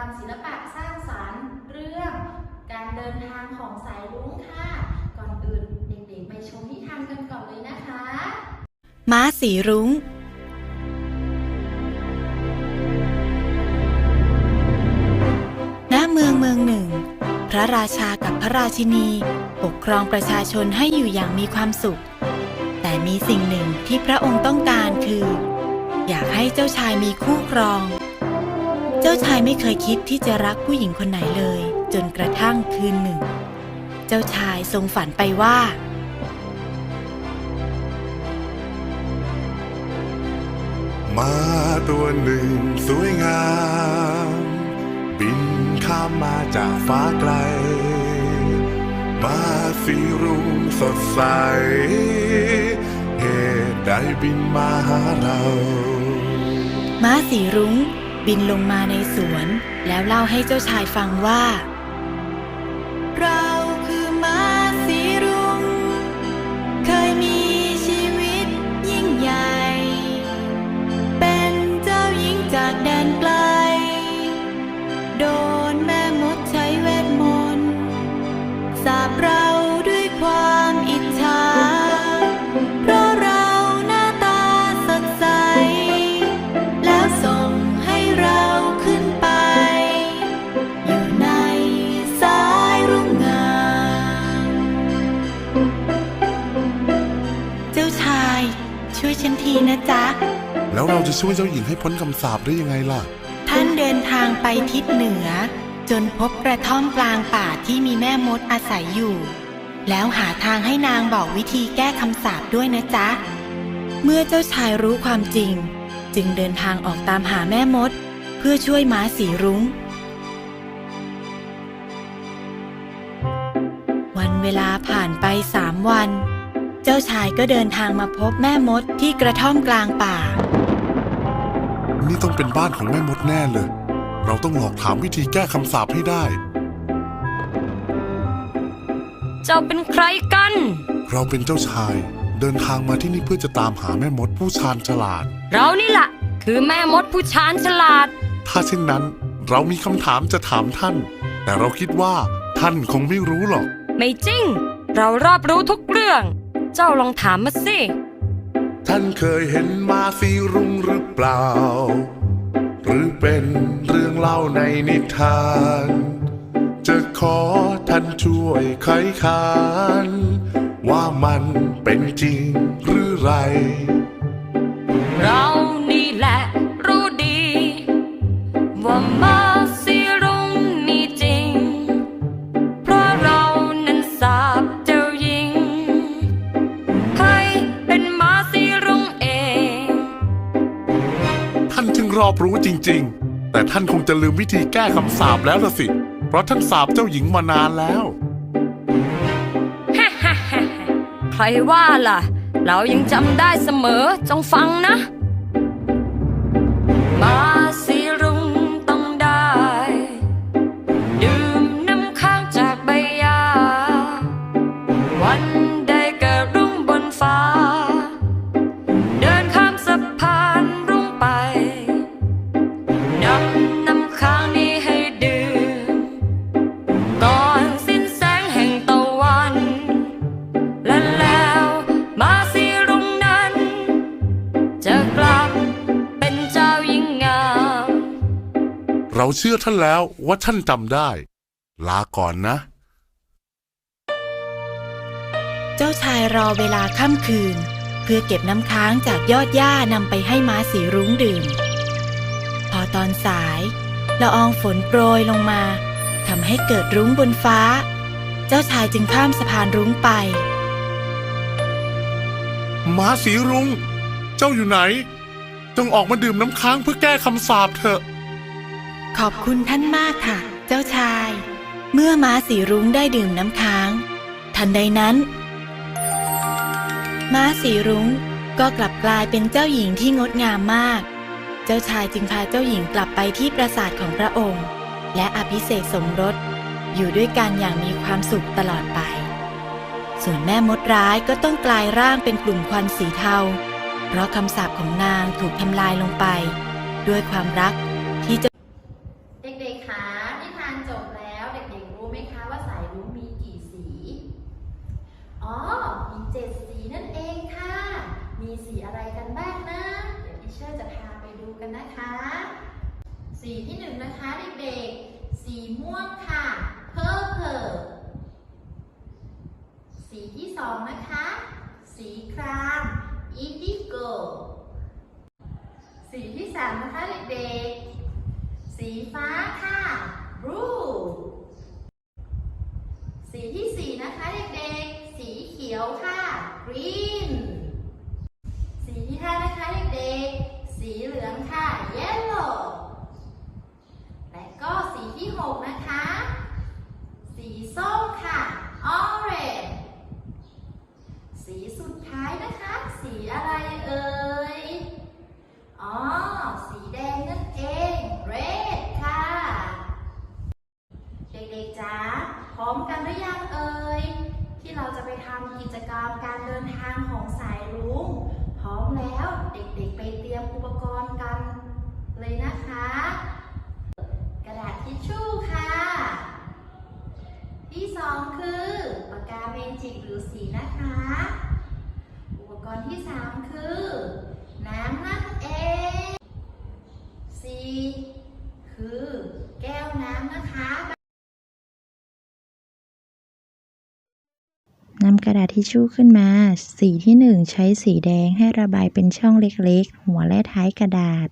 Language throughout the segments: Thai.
รมศิลปะสร้างสรรค์เรื่อง การเดินทางของสายรุ้งค่ะ ก่อนอื่นเด็กๆ ไปชมนิทานกันก่อนเลยนะคะ ม้าสีรุง้งณเมืองเมืองหนึ่ง พระราชากับพระราชินี ปกครองประชาชนให้อยู่อย่างมีความสุข แต่มีสิ่งหนึ่งที่พระองค์ต้องการคือ อยากให้เจ้าชายมีคู่ครอง จ้าชายไม่เคยคิดที่จะรักผู้หญิงคนไหนเลย จนกระทั่งคืนหนึ่ง เจ้าชายทรงฝันไปว่า มาตัวหนึ่งสวยงาม บินข้ามมาจากฟ้าไกล มาสีรุ้งสดใส เหตุใดบินมาหาเรา ม้าสีรุ้ง บินลงมาในสวน แล้วเล่าให้เจ้าชายฟังว่า ช่วยฉันทีนะจ๊ะ แล้วเราจะช่วยเจ้าหญิงให้พ้นคำสาปได้ยังไงล่ะ ท่านเดินทางไปทิศเหนือ จนพบกระท่อมกลางป่าที่มีแม่มดอาศัยอยู่ แล้วหาทางให้นางบอกวิธีแก้คำสาปด้วยนะจ๊ะ เมื่อเจ้าชายรู้ความจริง จึงเดินทางออกตามหาแม่มด เพื่อช่วยม้าสีรุง้ง วันเวลาผ่านไปสามวัน เจ้าชายก็เดินทางมาพบแม่มดที่กระท่อมกลางป่า นี่ต้องเป็นบ้านของแม่มดแน่เลย เราต้องหลอกถามวิธีแก้คำสาปให้ได้ เจ้าเป็นใครกัน เราเป็นเจ้าชาย เดินทางมาที่นี่เพื่อจะตามหาแม่มดผู้ชาญฉลาด เรานี่ล่ะคือแม่มดผู้ชาญฉลาด ถ้าเช่นนั้น เรามีคำถามจะถามท่าน แต่เราคิดว่าท่านคงไม่รู้หรอก ไม่จริง เรารอบรู้ทุกเรื่อง เจ้าลองถามมาสิ ท่านเคยเห็นมาสีรุ้งหรือเปล่า หรือเป็นเรื่องเล่าในนิทาน จะขอท่านช่วยไขคาน ว่ามันเป็นจริงหรือไร เรา ท่านจึงรอบรู้จริง ๆ แต่ท่านคงจะลืมวิธีแก้คำสาปแล้วละสิ เพราะท่านสาปเจ้าหญิงมานานแล้ว ใครว่าล่ะ เรายังจำได้เสมอจงฟังนะ เราเชื่อท่านแล้วว่าท่านจำได้ ลาก่อนนะ เจ้าชายรอเวลาค่ำคืน เพื่อเก็บน้ำค้างจากยอดหญ้านำไปให้ม้าสีรุ้งดื่ม พอตอนสายละอองฝนโปรยลงมาทำให้เกิดรุ้งบนฟ้า เจ้าชายจึงข้ามสะพานรุ้งไปม้าสีรุง้ง เจ้าอยู่ไหน จงออกมาดื่มน้ำค้างเพื่อแก้คำสาปเถอะ ขอบคุณท่านมากค่ะ เจ้าชาย เมื่อม้าสีรุ้งได้ดื่มน้ำค้าง ทันใดนั้น ม้าสีรุ้งก็กลับกลายเป็นเจ้าหญิงที่งดงามมาก เจ้าชายจึงพาเจ้าหญิงกลับไปที่ปราสาทของพระองค์ และอภิเษกสมรส อยู่ด้วยกันอย่างมีความสุขตลอดไป ส่วนแม่มดร้ายก็ต้องกลายร่างเป็นกลุ่มควันสีเทา เพราะคำสาปของนางถูกทำลายลงไป ด้วยความรัก ไหมคะว่าสายรุ้งมีกี่สี อ๋อ มีเจ็ดสีนั่นเองค่ะ มีสีอะไรกันบ้างนะ เดี๋ยวทิเชอร์จะพาไปดูกันนะคะ สีที่หนึ่งนะคะเด็กๆ สีม่วงค่ะ purple สีที่สองนะคะ สีครามอีดิโกสีที่สามนะคะเด็กๆ สีฟ้าค่ะ สีที่สี่นะคะเด็กๆ สีเขียวค่ะ green สีที่ห้านะคะเด็กๆ สีเหลืองค่ะ yellow และก็สีที่หกนะคะ สีส้มค่ะ orange สีสุดท้ายนะคะ สีอะไรเอ่ย อ๋อ สีแดงนั่นเอง red ค่ะ เด็กๆจ๋าพร้อมกันหรือยังเอ่ย ที่เราจะไปทำกิจกรรมการเดินทางของสายรุ้งพร้อมแล้วเด็กๆไปเตรียมอุปกรณ์กันเลยนะคะ กระดาษทิชชู่ค่ะ ที่สองคือปากกาเมจิกหรือสีนะคะ อุปกรณ์ที่สามคือ น้ำนั่นเองสีคือแก้วน้ำนะคะำกระดาษทิชชู่ขึ้นมา สีที่ 1 ใช้สีแดงให้ระบายเป็นช่องเล็กๆ หัวและท้ายกระดาษ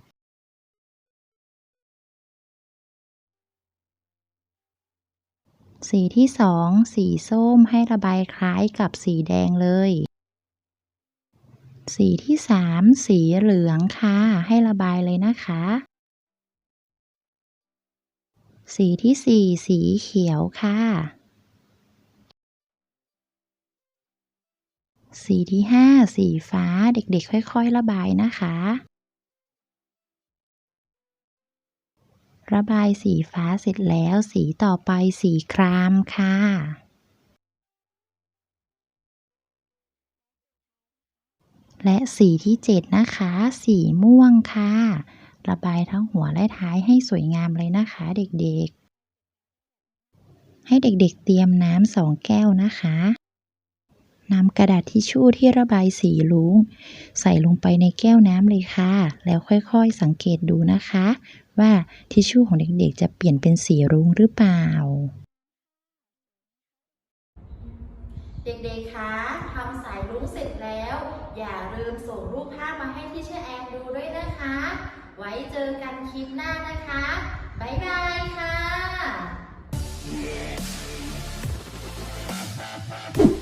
สีที่ 2 สีส้มให้ระบายคล้ายกับสีแดงเลย สีที่ 3 สีเหลืองค่ะ ให้ระบายเลยนะคะ สีที่ 4 สีเขียวค่ะ สีที่ 5 สีฟ้าเด็กๆ ค่อยๆ ระบายนะคะ ระบายสีฟ้าเสร็จแล้วสีต่อไปสีครามค่ะ และสีที่ 7 นะคะ สีม่วงค่ะ ระบายทั้งหัวและท้ายให้สวยงามเลยนะคะเด็กๆ ให้เด็กๆ เตรียมน้ำสองแก้วนะคะ นำกระดาษทิชชู่ที่ระบายสีลุงใส่ลงไปในแก้วน้ำเลยค่ะ แล้วค่อยๆสังเกตดูนะคะ ว่าทิชชู่ของเด็กๆ จะเปลี่ยนเป็นสีรุ้งหรือเปล่า เด็กๆ คะทำสายรุ้งเสร็จแล้ว อย่าลืมส่งรูปภาพมาให้ที่เชอแอนดูด้วยนะคะ ไว้เจอกันคลิปหน้านะคะ บ๊ายบายค่ะ